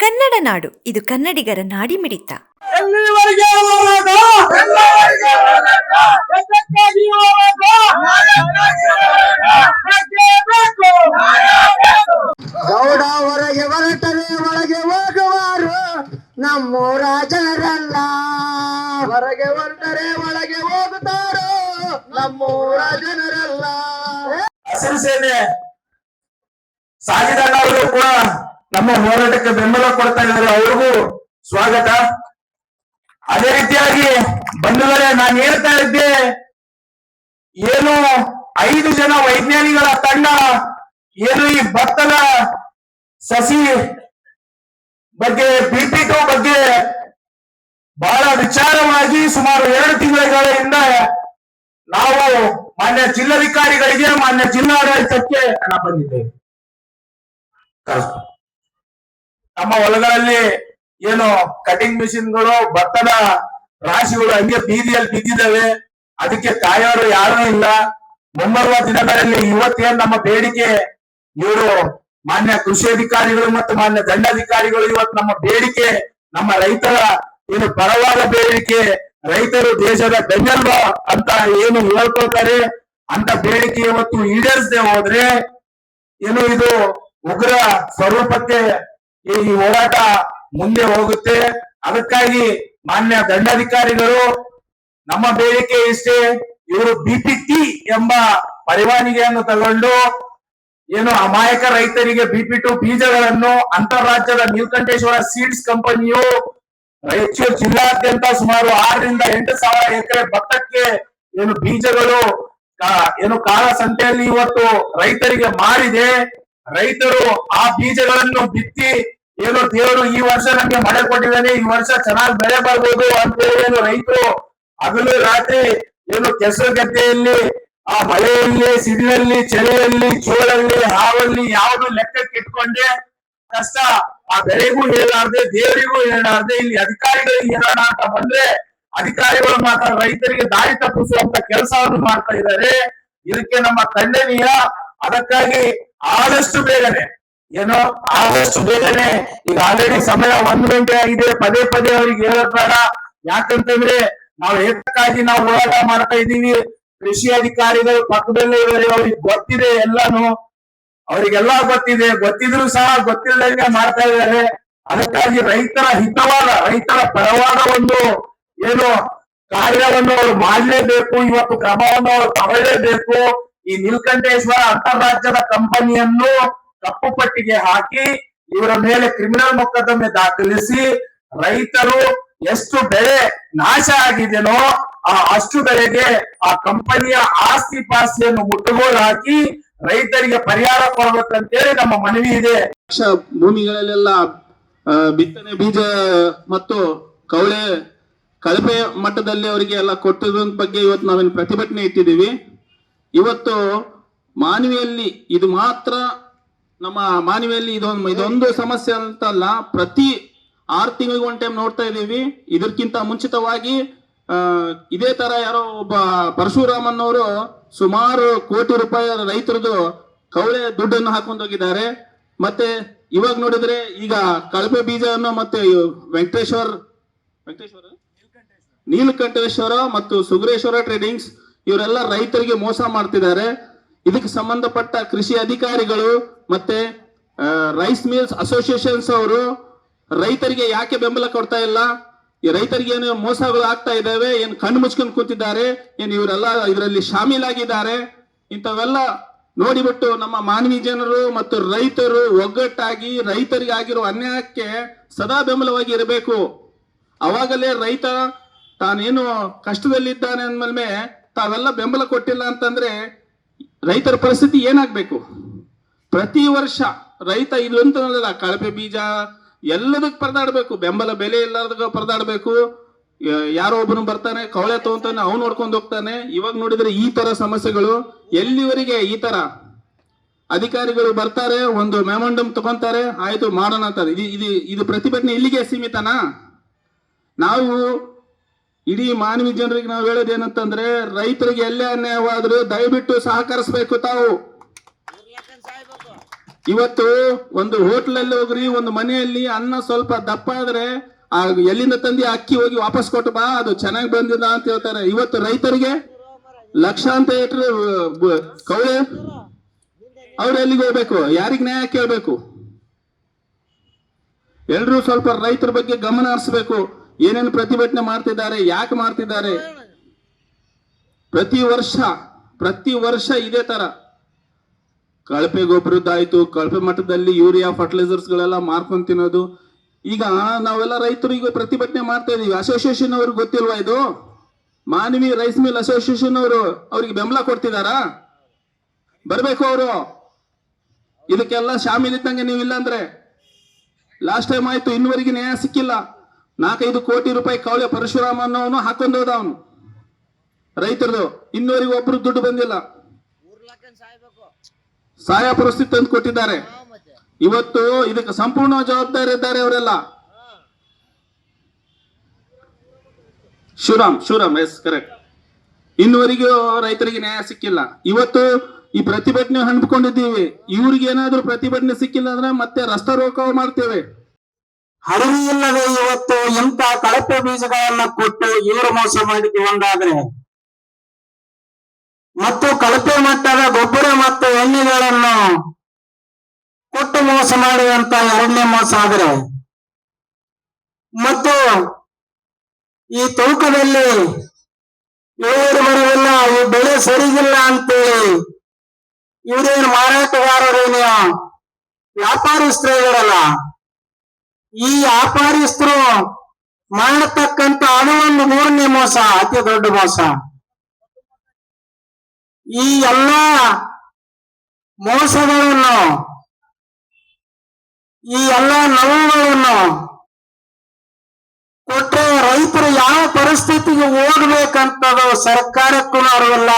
ಕನ್ನಡ ನಾಡು. ಇದು ಕನ್ನಡಿಗರ ನಾಡಿ ಮಿಡಿತ ಗೌಡ ಹೊರಗೆ ಹೊರಟರೆ ಒಳಗೆ ಹೋಗುವಾರು ನಮ್ಮೂರ ರಾಜರಲ್ಲ ಹೊರಗೆ ಹೊರಟರೆ ಒಳಗೆ ಹೋಗುತ್ತಾರೋ ನಮ್ಮೂರ ಜನರಲ್ಲ. ಹಸಿರು ಸೇನೆ ಕೂಡ ನಮ್ಮ ಹೋರಾಟಕ್ಕೆ ಬೆಂಬಲ ಕೊಡ್ತಾ ಇದ್ದಾರೆ ಅವ್ರಿಗೂ ಸ್ವಾಗತ ಅದೇ ರೀತಿಯಾಗಿ ಬಂಧುಗಳೇ, ನಾನು ಹೇಳ್ತಾ ಇದ್ದೆ, ಏನು ಐದು ಜನ ವೈಜ್ಞಾನಿಗಳ ತಂಡ, ಏನು ಈ ಭತ್ತದ ಸಸಿ ಬಗ್ಗೆ ಬಿಪಿ ಬಗ್ಗೆ ಬಹಳ ವಿಚಾರವಾಗಿ ಸುಮಾರು ಎರಡು ತಿಂಗಳುಗಳಿಂದ ನಾವು ಮಾನ್ಯ ಜಿಲ್ಲಾಧಿಕಾರಿಗಳಿಗೆ, ಮಾನ್ಯ ಜಿಲ್ಲಾಡಳಿತಕ್ಕೆ ಹಣ ಬಂದಿದ್ದೇವೆ. ನಮ್ಮ ಹೊಲಗಳಲ್ಲಿ ಏನು ಕಟಿಂಗ್ ಮಿಷಿನ್ಗಳು ಭತ್ತದ ರಾಶಿಗಳು ಹಂಗೆ ಬೀದಿಯಲ್ಲಿ ಬಿದ್ದಿದ್ದಾವೆ. ಅದಕ್ಕೆ ಕಾಯೋರು ಯಾರೂ ಇಲ್ಲ. ಮುಂಬರುವ ದಿನಗಳಲ್ಲಿ ಇವತ್ತೇನ್ ನಮ್ಮ ಬೇಡಿಕೆ, ಇವರು ಮಾನ್ಯ ಕೃಷಿ ಅಧಿಕಾರಿಗಳು ಮತ್ತು ಮಾನ್ಯ ದಂಡಾಧಿಕಾರಿಗಳು ಇವತ್ತು ನಮ್ಮ ಬೇಡಿಕೆ, ನಮ್ಮ ರೈತರ ಏನು ಪರವಾದ ಬೇಡಿಕೆ, ರೈತರು ದೇಶದ ಬೆನ್ನೆಲುಬ ಅಂತ ಏನು ಹೇಳ್ಕೊಳ್ತಾರೆ, ಅಂತ ಬೇಡಿಕೆ ಇವತ್ತು ಈಡೇರಿಸದೆ ಹೋದ್ರೆ, ಏನು ಇದು ಉಗ್ರ ಸ್ವರೂಪಕ್ಕೆ ಈ ಹೋರಾಟ ಮುಂದೆ ಹೋಗುತ್ತೆ. ಅದಕ್ಕಾಗಿ ಮಾನ್ಯ ದಂಡಾಧಿಕಾರಿಗಳು ನಮ್ಮ ಬೇಡಿಕೆ ಇಷ್ಟೇ, ಇವರು ಬಿಪಿಟಿ ಎಂಬ ಪರಿವಾನಿಗೆಯನ್ನು ತಗೊಂಡು ಏನು ಅಮಾಯಕ ರೈತರಿಗೆ ಬಿಪಿಟು ಬೀಜಗಳನ್ನು ಅಂತಾರಾಜ್ಯದ ನೀಲಕಂಠೇಶ್ವರ ಸೀಡ್ಸ್ ಕಂಪನಿಯು ರಾಯಚೂರು ಜಿಲ್ಲಾದ್ಯಂತ ಸುಮಾರು ಆರರಿಂದ ಎಂಟು ಸಾವಿರ ಎಕರೆ ಭತ್ತಕ್ಕೆ ಏನು ಬೀಜಗಳು ಏನು ಕಾಳ ಸಂತೆಯಲ್ಲಿ ಇವತ್ತು ರೈತರಿಗೆ ಮಾರಿದೆ. ರೈತರು ಆ ಬೀಜಗಳನ್ನು ಬಿತ್ತಿ ಏನು ದೇವರು ಈ ವರ್ಷ ನಮ್ಗೆ ಮಳೆ ಕೊಟ್ಟಿದ್ದಾನೆ, ಈ ವರ್ಷ ಚೆನ್ನಾಗಿ ಬೆಳೆ ಬರ್ಬೋದು ಅಂತ ಹೇಳಿ ಏನು ರೈತರು ಹಗಲು ರಾತ್ರಿ ಏನು ಕೆಸರು ಗದ್ದೆಯಲ್ಲಿ, ಆ ಮಳೆಯಲ್ಲಿ, ಸಿಡಿಲಲ್ಲಿ, ಚಳಿಯಲ್ಲಿ ಚೋಳಲ್ಲಿ ಹಾವಲ್ಲಿ ಯಾವುದು ಲೆಕ್ಕಕ್ಕೆ ಇಟ್ಕೊಂಡೆ ಕಷ್ಟ. ಆ ಬೆಳೆಗೂ ಹೇಳಾರ್ದೆ ದೇವರಿಗೂ ಹೇಳಾರ್ದೆ ಇಲ್ಲಿ ಅಧಿಕಾರಿಗಳಿಗೆ ಹೇಳೋಣ ಅಂತ ಬಂದ್ರೆ ಅಧಿಕಾರಿಗಳು ಮಾತ್ರ ರೈತರಿಗೆ ದಾರಿ ತಪ್ಪಿಸುವಂತ ಕೆಲಸವನ್ನು ಮಾಡ್ತಾ ಇದ್ದಾರೆ. ಇದಕ್ಕೆ ನಮ್ಮ ಖಂಡನೀಯ ಅದಕ್ಕಾಗಿ ಆದಷ್ಟು ಬೇಗನೆ, ಏನೋ ಆದಷ್ಟು ಬೇಗನೆ, ಈಗ ಆಲ್ರೆಡಿ ಸಮಯ ಒಂದು ಗಂಟೆ ಆಗಿದೆ, ಪದೇ ಪದೇ ಅವ್ರಿಗೆ ಹೇಳೋದ್ ಬೇಡ. ಯಾಕಂತಂದ್ರೆ ನಾವು ಏತಕ್ಕಾಗಿ ನಾವು ಹೋರಾಟ ಮಾಡ್ತಾ ಇದ್ದೀವಿ. ಕೃಷಿ ಅಧಿಕಾರಿಗಳು ಪಕ್ಕದಲ್ಲೇ ಇದ್ದಾರೆ, ಅವ್ರಿಗೆ ಗೊತ್ತಿದೆ ಎಲ್ಲಾನು. ಅವರಿಗೆಲ್ಲ ಗೊತ್ತಿದೆ, ಗೊತ್ತಿದ್ರು ಸಹ ಗೊತ್ತಿಲ್ಲದಂಗೆ ಮಾಡ್ತಾ ಇದ್ದಾರೆ. ಅದಕ್ಕಾಗಿ ರೈತರ ಹಿತವಾದ, ರೈತರ ಪರವಾದ ಒಂದು ಏನು ಕಾರ್ಯವನ್ನು ಅವರು ಮಾಡಲೇಬೇಕು, ಇವತ್ತು ಕ್ರಮವನ್ನು ಅವರು ತಗೊಳ್ಳೇಬೇಕು. ಈ ನೀಲಕಂಠೇಶ್ವರ ಅಂತಾರಾಜ್ಯದ ಕಂಪನಿಯನ್ನು ಕಪ್ಪು ಪಟ್ಟಿಗೆ ಹಾಕಿ ಇವರ ಮೇಲೆ ಕ್ರಿಮಿನಲ್ ಮೊಕದ್ದಮೆ ದಾಖಲಿಸಿ ರೈತರು ಎಷ್ಟು ಬೆಳೆ ನಾಶ ಆಗಿದೆನೋ ಆ ಅಷ್ಟು ಬೆಳೆಗೆ ಆ ಕಂಪನಿಯ ಆಸ್ತಿ ಪಾಸ್ತಿಯನ್ನು ಮುಟ್ಟುಗೋಲು ಹಾಕಿ ರೈತರಿಗೆ ಪರಿಹಾರ ಕೊಡಬೇಕಂತೇಳಿ ನಮ್ಮ ಮನವಿ ಇದೆ. ಭೂಮಿಗಳಲ್ಲೆಲ್ಲ ಬಿತ್ತನೆ ಬೀಜ ಮತ್ತು ಕವಳೆ ಕಳಪೆ ಮಟ್ಟದಲ್ಲಿ ಅವರಿಗೆ ಎಲ್ಲ ಕೊಟ್ಟಿರೋ ಬಗ್ಗೆ ಇವತ್ತು ನಾವೇನು ಪ್ರತಿಭಟನೆ ಇಟ್ಟಿದ್ದೀವಿ. ಇವತ್ತು ಮಾನವಿಯಲ್ಲಿ ಇದು ಮಾತ್ರ ನಮ್ಮ ಮಾನವಿಯಲ್ಲಿ ಇದೊಂದು ಇದೊಂದು ಸಮಸ್ಯೆ ಅಂತಲ್ಲ, ಪ್ರತಿ ಆರು ತಿಂಗಳಿಗೆ ಒಂದ್ ಟೈಮ್ ನೋಡ್ತಾ ಇದ್ದೀವಿ. ಇದಕ್ಕಿಂತ ಮುಂಚಿತವಾಗಿ ಇದೇ ತರ ಯಾರೋ ಒಬ್ಬ ಪರಶುರಾಮನ್ ಅವರು ಸುಮಾರು ಕೋಟಿ ರೂಪಾಯಿ ರೈತರದು ಕವಳೆ ದುಡ್ಡನ್ನು ಹಾಕೊಂಡು ಹೋಗಿದ್ದಾರೆ. ಮತ್ತೆ ಇವಾಗ ನೋಡಿದ್ರೆ ಈಗ ಕಳಪೆ ಬೀಜವನ್ನು ಮತ್ತೆ ವೆಂಕಟೇಶ್ವರ್ ವೆಂಕಟೇಶ್ವರ? ನೀಲಕಂಠೇಶ್ವರ ಮತ್ತು ಸುಗ್ರೇಶ್ವರ ಟ್ರೇಡಿಂಗ್ಸ್ ಇವರೆಲ್ಲ ರೈತರಿಗೆ ಮೋಸ ಮಾಡ್ತಿದ್ದಾರೆ. ಇದಕ್ಕೆ ಸಂಬಂಧಪಟ್ಟ ಕೃಷಿ ಅಧಿಕಾರಿಗಳು ಮತ್ತೆ ರೈಸ್ ಮಿಲ್ಸ್ ಅಸೋಸಿಯೇಷನ್ಸ್ ಅವರು ರೈತರಿಗೆ ಯಾಕೆ ಬೆಂಬಲ ಕೊಡ್ತಾ ಇಲ್ಲ? ಈ ರೈತರಿಗೆ ಏನು ಮೋಸಗಳು ಆಗ್ತಾ ಇದ್ದಾವೆ? ಏನು ಕಣ್ಣು ಮುಚ್ಕೊಂಡು ಕೂತಿದ್ದಾರೆ? ಏನು ಇವರೆಲ್ಲ ಇದರಲ್ಲಿ ಶಾಮೀಲಾಗಿದ್ದಾರೆ? ಇಂಥವೆಲ್ಲ ನೋಡಿಬಿಟ್ಟು ನಮ್ಮ ಮಾನವೀಯ ಜನರು ಮತ್ತು ರೈತರು ಒಗ್ಗಟ್ಟಾಗಿ ರೈತರಿಗೆ ಆಗಿರೋ ಅನ್ಯಾಯಕ್ಕೆ ಸದಾ ಬೆಂಬಲವಾಗಿ ಇರಬೇಕು. ಅವಾಗಲೇ ರೈತ ತಾನೇನು ಕಷ್ಟದಲ್ಲಿದ್ದಾನೆ ಅಂದ್ಮೇಲೆ ತಾವೆಲ್ಲ ಬೆಂಬಲ ಕೊಟ್ಟಿಲ್ಲ ಅಂತಂದ್ರೆ ರೈತರ ಪರಿಸ್ಥಿತಿ ಏನಾಗಬೇಕು? ಪ್ರತಿ ವರ್ಷ ರೈತ ಇದು ಅಂತಲ್ಲ ಕಳಪೆ ಬೀಜ ಎಲ್ಲದಕ್ಕೆ ಪರದಾಡಬೇಕು. ಬೆಂಬಲ ಬೆಲೆ ಇಲ್ಲದಾಗ ಪರದಾಡಬೇಕು. ಯಾರೋ ಒಬ್ಬನು ಬರ್ತಾನೆ, ಕವಳೆ ತಗೊಂತಾನೆ, ಅವ್ನು ನೋಡ್ಕೊಂಡು ಹೋಗ್ತಾನೆ. ಇವಾಗ ನೋಡಿದ್ರೆ ಈ ತರ ಸಮಸ್ಯೆಗಳು ಎಲ್ಲಿವರೆಗೆ ಈ ತರ? ಅಧಿಕಾರಿಗಳು ಬರ್ತಾರೆ, ಒಂದು ಮೆಮೊಂಡಮ್ ತಗೊಂತಾರೆ, ಆಯ್ತು ಮಾಡೋಣ ಅಂತಾರೆ ಇದು ಇದು ಪ್ರತಿಭಟನೆ ಇಲ್ಲಿಗೆ ಸೀಮಿತನಾ? ನಾವು ಇಡೀ ಮಾನವಿ ಜನರಿಗೆ ನಾವು ಹೇಳೋದು ಏನಂತಂದ್ರೆ, ರೈತರಿಗೆ ಎಲ್ಲೇ ಅನ್ಯಾಯವಾದ್ರೂ ದಯವಿಟ್ಟು ಸಹಕರಿಸಬೇಕು ತಾವು. ಇವತ್ತು ಒಂದು ಹೋಟ್ಲಲ್ಲಿ ಹೋಗ್ರಿ, ಒಂದು ಮನೆಯಲ್ಲಿ ಅನ್ನ ಸ್ವಲ್ಪ ದಪ್ಪ ಆದ್ರೆ, ಆ ಎಲ್ಲಿಂದ ತಂದಿ ಅಕ್ಕಿ ಹೋಗಿ ವಾಪಸ್ ಕೊಟ್ಟು ಬಾ, ಅದು ಚೆನ್ನಾಗಿ ಬಂದಿಲ್ಲ ಅಂತ ಹೇಳ್ತಾರೆ. ಇವತ್ತು ರೈತರಿಗೆ ಲಕ್ಷಾಂತರ ಏಟ್ರ ಕೌಳೆ, ಅವ್ರು ಎಲ್ಲಿಗೆ ಹೋಗ್ಬೇಕು? ಯಾರಿಗೆ ನ್ಯಾಯ ಕೇಳ್ಬೇಕು? ಎಲ್ರೂ ಸ್ವಲ್ಪ ರೈತರ ಬಗ್ಗೆ ಗಮನ ಹರಿಸ್ಬೇಕು. ಏನೇನು ಪ್ರತಿಭಟನೆ ಮಾಡ್ತಿದ್ದಾರೆ, ಯಾಕೆ ಮಾಡ್ತಿದ್ದಾರೆ? ಪ್ರತಿ ವರ್ಷ ಪ್ರತಿ ವರ್ಷ ಇದೇ ತರ. ಕಳಪೆ ಗೊಬ್ಬರದ್ದಾಯ್ತು ಕಳಪೆ ಮಟ್ಟದಲ್ಲಿ ಯೂರಿಯಾ ಫರ್ಟಿಲೈಸರ್ಸ್ ಗಳೆಲ್ಲ ಮಾರ್ಕೊಂಡ್ ತಿನ್ನೋದು. ಈಗ ನಾವೆಲ್ಲ ರೈತರು ಈಗ ಪ್ರತಿಭಟನೆ ಮಾಡ್ತಾ ಇದೀವಿ. ಅಸೋಸಿಯೇಷನ್ ಅವ್ರಿಗೆ ಗೊತ್ತಿಲ್ವಾ ಇದು? ಮಾನವಿ ರೈಸ್ ಮಿಲ್ ಅಸೋಸಿಯೇಷನ್ ಅವರು ಅವ್ರಿಗೆ ಬೆಂಬಲ ಕೊಡ್ತಿದಾರಾ? ಬರ್ಬೇಕು ಅವರು. ಇದಕ್ಕೆಲ್ಲ ಶಾಮೀಲಿದ್ದಂಗೆ ನೀವಿಲ್ಲ ಅಂದ್ರೆ. ಲಾಸ್ಟ್ ಟೈಮ್ ಆಯ್ತು, ಇನ್ನುವರೆಗೆ ನ್ಯಾಯ ಸಿಕ್ಕಿಲ್ಲ. ನಾಲ್ಕೈದು ಕೋಟಿ ರೂಪಾಯಿ ಕವಳೆ ಪರಶುರಾಮ ಅನ್ನೋನು ಹಾಕೊಂಡು ಹೋದ ಅವನು ರೈತರದು, ಇನ್ನೂರಿಗೆ ಒಬ್ರು ದುಡ್ಡು ಬಂದಿಲ್ಲ. ಸಹಾಯ ಪರಿಸ್ಥಿತಿ ತಂದು ಕೊಟ್ಟಿದ್ದಾರೆ. ಇವತ್ತು ಇದಕ್ಕೆ ಸಂಪೂರ್ಣ ಜವಾಬ್ದಾರಿ ಇದ್ದಾರೆ ಅವರೆಲ್ಲ. ಶಿವರಾಮ್ ಶಿವರಾಮ್ ಎಸ್ ಕರೆಕ್ಟ್ ಇನ್ನುವರೆಗೂ ರೈತರಿಗೆ ನ್ಯಾಯ ಸಿಕ್ಕಿಲ್ಲ. ಇವತ್ತು ಈ ಪ್ರತಿಭಟನೆ ಹಂದ್ಕೊಂಡಿದ್ದೀವಿ ಇವ್ರಿಗೆ ಏನಾದ್ರೂ ಪ್ರತಿಭಟನೆ ಸಿಕ್ಕಿಲ್ಲ ಅಂದ್ರೆ ಮತ್ತೆ ರಸ್ತೆ ರೋಕ ಮಾಡ್ತೇವೆ. ಅರಿವು ಇಲ್ಲದೆ ಇವತ್ತು ಇಂಥ ಕಳಪೆ ಬೀಜಗಳನ್ನ ಕೊಟ್ಟು ಇವರು ಮೋಸ ಮಾಡಿದ್ದು ಒಂದಾದ್ರೆ? ಮತ್ತು ಕಳಪೆ ಮಟ್ಟದ ಗೊಬ್ಬರ ಮತ್ತು ಎಣ್ಣೆಗಳನ್ನು ಕೊಟ್ಟು ಮೋಸ ಮಾಡುವಂತ ಎರಡನೇ ಮೋಸ ಆದ್ರೆ? ಮತ್ತು ಈ ತೂಕದಲ್ಲಿ ಇಳುವರಿ ಬರುವಿಲ್ಲ ಈ ಬೆಳೆ ಸರಿಗಿಲ್ಲ ಅಂತೇಳಿ ಇವರೇನು ಮಾರಾಟಗಾರರೇನು ವ್ಯಾಪಾರಿ ಇದಾರಲ್ಲ ಈ ವ್ಯಾಪಾರಸ್ಥರು ಮಾಡತಕ್ಕಂತ ಅದು ಒಂದು ಮೂರನೇ ಮೋಸ, ಅತಿ ದೊಡ್ಡ ಮೋಸ. ಈ ಎಲ್ಲ ಮೋಸಗಳನ್ನು, ಈ ಎಲ್ಲ ನೋವುಗಳನ್ನು ಕೊಟ್ಟರೆ ರೈತರು ಯಾವ ಪರಿಸ್ಥಿತಿಗೆ ಹೋಗ್ಬೇಕಂತದು ಸರ್ಕಾರಕ್ಕೂ ಅರಿವಿಲ್ಲ.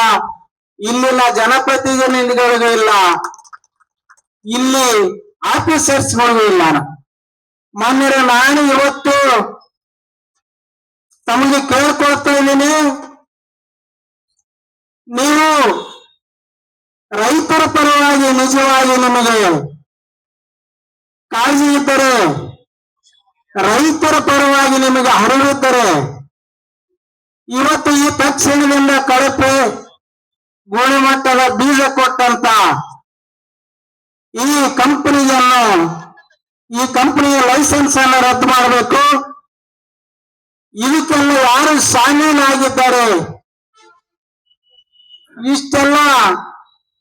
ಇಲ್ಲಿನ ಜನಪ್ರತಿನಿಧಿಗಳಿಗೂ ಇಲ್ಲ. ಇಲ್ಲಿ ಆಫೀಸರ್ಸ್ಗಳಿಗೂ ಇಲ್ಲ. ಮಾನ್ಯರ, ನಾನು ಇವತ್ತು ತಮಗೆ ಕೇಳ್ಕೊಳ್ತಾ ಇದ್ದೀನಿ, ನೀವು ರೈತರ ಪರವಾಗಿ ನಿಜವಾಗಿ ನಿಮಗೆ ಕಾಳಜಿ ಇದ್ದರೆ, ರೈತರ ಪರವಾಗಿ ನಿಮಗೆ ಹರಡುತ್ತಾರೆ ಇವತ್ತು ಈ ತಕ್ಷಣದಿಂದ ಕಳಪೆ ಗುಣಮಟ್ಟದ ಬೀಜ ಕೊಟ್ಟಂತ ಈ ಕಂಪನಿಯನ್ನು ಈ ಕಂಪನಿಯ ಲೈಸೆನ್ಸ್ ಅನ್ನು ರದ್ದು ಮಾಡಬೇಕು. ಇದಕ್ಕೆಲ್ಲ ಯಾರು ಶಾಮೀಲಾಗಿದ್ದಾರೆ? ಇಷ್ಟೆಲ್ಲ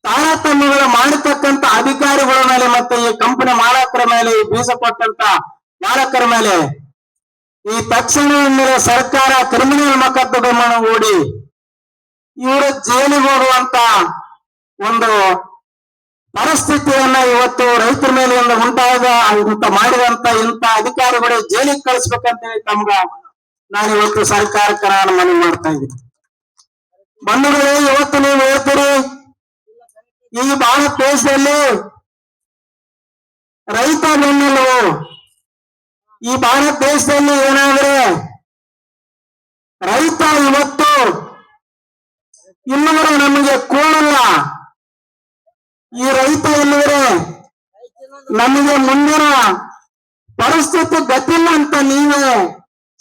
ತಾರತಮ್ಯಗಳು ಮಾಡತಕ್ಕಂತ ಅಧಿಕಾರಿಗಳ ಮೇಲೆ ಮತ್ತೆ ಈ ಕಂಪನಿ ಮಾಲಕರ ಮೇಲೆ ಬೀಜ ಕೊಟ್ಟಂತ ಮಾಲಕರ ಮೇಲೆ. ಈ ತಕ್ಷಣದಿಂದ ಸರ್ಕಾರ ಕ್ರಿಮಿನಲ್ ಮೊಕದ್ದಮೆಯನ್ನು ಹೂಡಿ ಇವರು ಜೈಲಿಗೆ ಹೋಗುವಂತ ಒಂದು ಪರಿಸ್ಥಿತಿಯನ್ನ ಇವತ್ತು ರೈತರ ಮೇಲೆ ಒಂದು ಉಂಟಾದ ಇಂತ ಮಾಡಿದಂತ ಇಂತ ಅಧಿಕಾರಿಗಳು ಜೈಲಿಗೆ ಕಳಿಸ್ಬೇಕಂತ ಹೇಳಿ ತಮ್ಗ ನಾನು ಇವತ್ತು ಸರ್ಕಾರಕ್ಕೆ ನಾನು ಮನವಿ ಮಾಡ್ತಾ ಇದ್ದೀನಿ. ಬಂಧುಗಳೇ, ಇವತ್ತು ನೀವು ಹೇಳ್ತೀರಿ, ಈ ಭಾರತ ದೇಶದಲ್ಲಿ ರೈತ ಬೆನ್ನೆಲುಬು. ಈ ಭಾರತ ದೇಶದಲ್ಲಿ ಏನಾದ್ರೆ ರೈತ ಇವತ್ತು ಇನ್ನೂರು ನಮಗೆ ಕೂಡಲ್ಲ. ಈ ರೈತ ಎಲ್ಲಿದ್ರೆ ನಮಗೆ ಮುಂದಿನ ಪರಿಸ್ಥಿತಿ ಗತಿಲ್ಲ ಅಂತ ನೀವೇ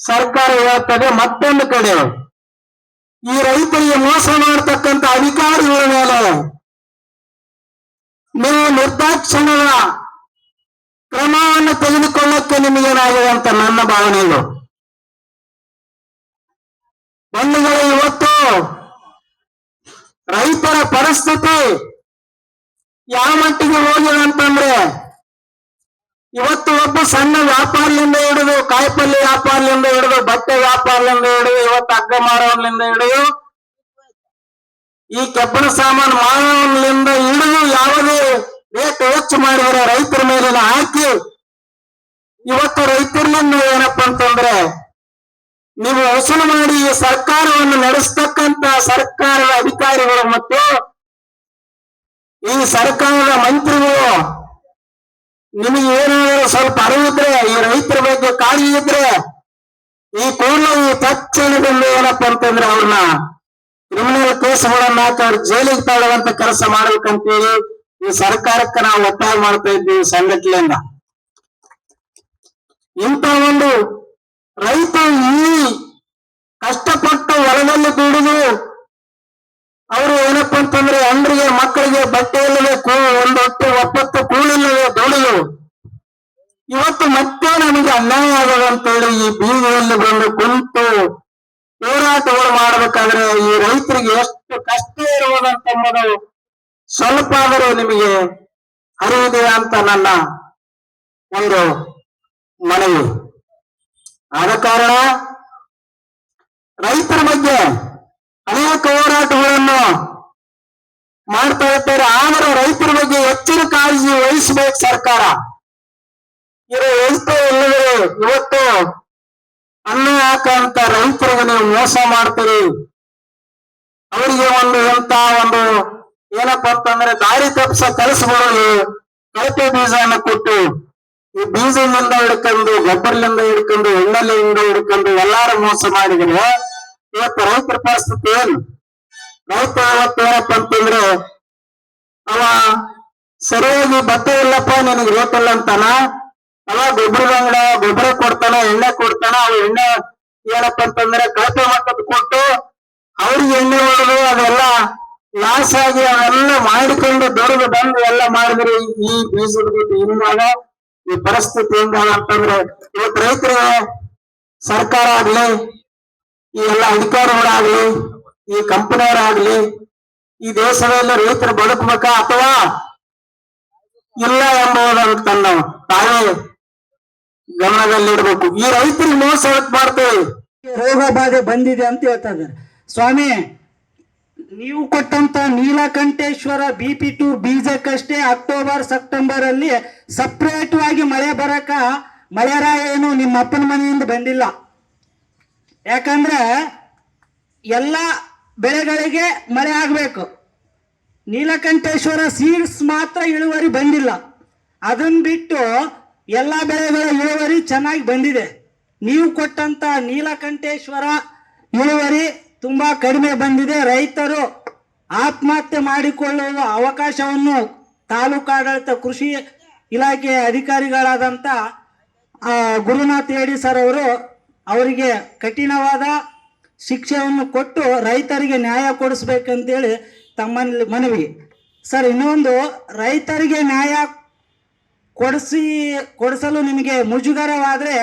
ಸರ್ಕಾರ ಹೇಳ್ತದೆ ಮತ್ತೊಂದು ಕಡೆ. ಈ ರೈತರಿಗೆ ಮೋಸ ಮಾಡತಕ್ಕಂತ ಅಧಿಕಾರಿಗಳ ಮೇಲೆ ನೀವು ನಿರ್ದಾಕ್ಷಿಣ್ಯದ ಕ್ರಮವನ್ನು ತೆಗೆದುಕೊಳ್ಳಕ್ಕೆ ನಿಮಗೇನಾಗಿದೆ ಅಂತ ನನ್ನ ಭಾವನೆಗಳು. ಬಂಧುಗಳು, ಇವತ್ತು ರೈತರ ಪರಿಸ್ಥಿತಿ ಯಾವ ಮಟ್ಟಿಗೆ ಹೋಗಿದೆ ಅಂತಂದ್ರೆ, ಇವತ್ತು ಒಬ್ಬ ಸಣ್ಣ ವ್ಯಾಪಾರಿಯಿಂದ ಹಿಡಿದು ಕಾಯಿಪಲ್ಯ ವ್ಯಾಪಾರಿಯಿಂದ ಹಿಡಿದು, ಬಟ್ಟೆ ವ್ಯಾಪಾರದಿಂದ ಹಿಡಿದು, ಇವತ್ತು ಅಗ್ಗ ಮಾರೋನ್ಲಿಂದ ಹಿಡಿದು, ಈ ಕಬ್ಬಿಣ ಸಾಮಾನು ಮಾರೋನ್ಲಿಂದ ಹಿಡಿದು ಯಾವುದೇ ರೇಟ್ ಹೆಚ್ಚು ಮಾಡಿದರೆ ರೈತರ ಮೇಲಿನ ಹಾಕಿ, ಇವತ್ತು ರೈತರಿಂದ ಏನಪ್ಪಾ ಅಂತಂದ್ರೆ, ನೀವು ವಸೂಲು ಮಾಡಿ ಸರ್ಕಾರವನ್ನು ನಡೆಸ್ತಕ್ಕಂತ ಸರ್ಕಾರದ ಅಧಿಕಾರಿಗಳು ಮತ್ತು ಈ ಸರ್ಕಾರದ ಮಂತ್ರಿಗಳು ನಿಮಗೆ ಏನಾದರೂ ಸ್ವಲ್ಪ ಅರಿವಿದ್ರೆ ಈ ರೈತರ ಬಗ್ಗೆ ಕಾಳಜಿ ಇದ್ರೆ, ಈ ಕೂಡಲೇ ಈ ತಕ್ಷಣದಿಂದ ಏನಪ್ಪ ಅಂತಂದ್ರೆ ಅವ್ರನ್ನ ಕ್ರಿಮಿನಲ್ ಕೇಸ್ಗಳನ್ನ ಹಾಕಿ ಅವ್ರ ಜೈಲಿಗೆ ತಗೊಳ್ಳುವಂತ ಕೆಲಸ ಮಾಡ್ಬೇಕಂತೇಳಿ ಈ ಸರ್ಕಾರಕ್ಕೆ ನಾವು ಒತ್ತಾಯ ಮಾಡ್ತಾ ಇದ್ದೀವಿ ಸಂಘಟನೆಯಿಂದ. ಇಂತ ಒಂದು ರೈತ ಈ ಕಷ್ಟಪಟ್ಟು ಹೊಲದಲ್ಲಿ ದುಡಿದು ಅವರು ಏನಪ್ಪಾ ಅಂತಂದ್ರೆ ಅಂದ್ರಿಗೆ ಮಕ್ಕಳಿಗೆ ಬಟ್ಟೆ ಇಲ್ಲದೆ ಕೂ, ಒಂದು ಹೊತ್ತು ಒಪ್ಪತ್ತು ಕೂಳಿಲ್ಲದೆ ದುಡಿದು. ಇವತ್ತು ಮತ್ತೆ ನಮಗೆ ಅನ್ಯಾಯ ಆಗದ ಅಂತೇಳಿ ಈ ಬೀದಿಯಲ್ಲಿ ಬಂದು ಕುಂತು ಹೋರಾಟಗಳು ಮಾಡ್ಬೇಕಾದ್ರೆ ಈ ರೈತರಿಗೆ ಎಷ್ಟು ಕಷ್ಟ ಇರುವುದಂತೆಂಬುದು ಸ್ವಲ್ಪ ಆದರೂ ನಿಮಗೆ ಅರಿವಿದೆ ಅಂತ ನನ್ನ ಒಂದು ಮನವಿ. ಆದ ಕಾರಣ ರೈತರ ಬಗ್ಗೆ ಅನೇಕ ಹೋರಾಟಗಳನ್ನು ಮಾಡ್ತಾ ಇರ್ತಾರೆ ಆದರೂ ರೈತರ ಬಗ್ಗೆ ಹೆಚ್ಚಿನ ಕಾಳಜಿ ವಹಿಸಬೇಕು ಸರ್ಕಾರ. ಇರೋ ವಹಿಸ್ತಾ ಇಲ್ಲದೆ ಇವತ್ತು ಅನ್ನ ಹಾಕಂತ ರೈತರಿಗೆ ನೀವು ಮೋಸ ಮಾಡ್ತೀರಿ. ಅವರಿಗೆ ಒಂದು ಎಂತ ಒಂದು ಏನಪ್ಪಾ ಅಂತಂದ್ರೆ ದಾರಿ ತಪ್ಪಿಸ ಕಲಿಸ್ಬಿಡೋದು. ಕಳಪೆ ಬೀಜನ ಕೊಟ್ಟು ಈ ಬೀಜದಿಂದ ಹಿಡ್ಕೊಂಡು ಗೊಬ್ಬರಲಿಂದ ಹಿಡ್ಕೊಂಡು ಎಣ್ಣೆಲಿಂದ ಹಿಡ್ಕೊಂಡು ಎಲ್ಲಾರು ಮೋಸ ಮಾಡಿದ್ರೆ ಇವತ್ತು ರೈತರ ಪರಿಸ್ಥಿತಿ ಏನು? ರೈತ ಇವತ್ತು ಏನಪ್ಪ ಅಂತಂದ್ರೆ ಅವ ಸರಿಯಾಗಿ ಭತ್ತ ಇಲ್ಲಪ್ಪ, ನಿನಗೆ ರೇಟ್ ಅಂತಾನ? ಅವ ಗೊಬ್ಬರದ ಅಂಗಡ, ಗೊಬ್ಬರ ಕೊಡ್ತಾನ, ಎಣ್ಣೆ ಕೊಡ್ತಾನ ಅವ ಎಣ್ಣೆ ಏನಪ್ಪಾ ಅಂತಂದ್ರೆ ಕಳಪೆ ಮಟ್ಟದ ಕೊಟ್ಟು ಅವ್ರಿಗೆ ಎಣ್ಣೆ ಹೊಡೆದು ಅದೆಲ್ಲ ಲಾಸ್ ಆಗಿ ಅವೆಲ್ಲ ಮಾಡಿಕೊಂಡು ದುಡಿದು ಬಂದು ಎಲ್ಲ ಮಾಡಿದ್ರೆ ಈ ಬೀಜದ ಈ ಪರಿಸ್ಥಿತಿ ಹೆಂಗ ಅಂತಂದ್ರೆ ಇವತ್ತು ರೈತರಿಗೆ ಸರ್ಕಾರ ಆಗ್ಲಿ, ಈ ಎಲ್ಲ ಅಧಿಕಾರಿಗಳಾಗ್ಲಿ, ಈ ಕಂಪನಿಯವರಾಗ್ಲಿ ಈ ದೇಶದಲ್ಲಿ ರೈತರು ಬದುಕಬೇಕಾ ಅಥವಾ ಇಲ್ಲ ಎಂಬುದನ್ನು ತನ್ನ ತಾವೇ ಗಮನದಲ್ಲಿಡಬೇಕು ಈ ರೈತರು ಮೋಸ ಮಾಡ್ತೇವೆ. ರೋಗ ಬಾಧೆ ಬಂದಿದೆ ಅಂತ ಹೇಳ್ತಾ ಸ್ವಾಮಿ, ನೀವು ಕೊಟ್ಟಂತ ನೀಲಕಂಠೇಶ್ವರ ಬಿ ಪಿ ಟು ಬೀಜಕ್ಕಷ್ಟೇ ಅಕ್ಟೋಬರ್ ಸೆಪ್ಟೆಂಬರ್ ಅಲ್ಲಿ ಸಪ್ರೇಟ್ ಆಗಿ ಮಳೆ ಬರಕ ಮಳೆರಾಯ ಏನು ನಿಮ್ಮ ಅಪ್ಪನ ಮನೆಯಿಂದ ಬಂದಿಲ್ಲ. ಯಾಕಂದ್ರೆ ಎಲ್ಲ ಬೆಳೆಗಳಿಗೆ ಮಳೆ ಆಗಬೇಕು. ನೀಲಕಂಠೇಶ್ವರ ಸೀಡ್ಸ್ ಮಾತ್ರ ಇಳುವರಿ ಬಂದಿಲ್ಲ. ಅದನ್ನ ಬಿಟ್ಟು ಎಲ್ಲ ಬೆಳೆಗಳ ಇಳುವರಿ ಚೆನ್ನಾಗಿ ಬಂದಿದೆ. ನೀವು ಕೊಟ್ಟಂತ ನೀಲಕಂಠೇಶ್ವರ ಇಳುವರಿ ತುಂಬಾ ಕಡಿಮೆ ಬಂದಿದೆ. ರೈತರು ಆತ್ಮಹತ್ಯೆ ಮಾಡಿಕೊಳ್ಳುವ ಅವಕಾಶವನ್ನು ತಾಲೂಕಾಡಳಿತ ಕೃಷಿ ಇಲಾಖೆಯ ಅಧಿಕಾರಿಗಳಾದಂಥ ಗುರುನಾಥ್ ಹೇಡಿ ಸರ್ ಅವರು ಅವರಿಗೆ ಕಠಿಣವಾದ ಶಿಕ್ಷೆಯನ್ನು ಕೊಟ್ಟು ರೈತರಿಗೆ ನ್ಯಾಯ ಕೊಡಿಸ್ಬೇಕಂತೇಳಿ ತಮ್ಮಲ್ಲಿ ಮನವಿ. ಸರ್, ಇನ್ನೊಂದು, ರೈತರಿಗೆ ನ್ಯಾಯ ಕೊಡಿಸಿ, ಕೊಡಿಸಲು ನಿಮಗೆ ಮುಜುಗರವಾದರೆ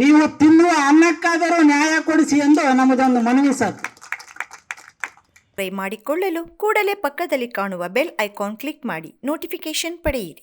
ನೀವು ತಿನ್ನುವ ಅನ್ನಕ್ಕಾದರೂ ನ್ಯಾಯ ಕೊಡಿಸಿ ಎಂದು ನಮ್ಮದೊಂದು ಮನವಿ ಸರ್. ಮಾಡಿಕೊಳ್ಳಲು ಕೂಡಲೇ ಪಕ್ಕದಲ್ಲಿ ಕಾಣುವ ಬೆಲ್ ಐಕಾನ್ ಕ್ಲಿಕ್ ಮಾಡಿ, ನೋಟಿಫಿಕೇಶನ್ ಪಡೆಯಿರಿ.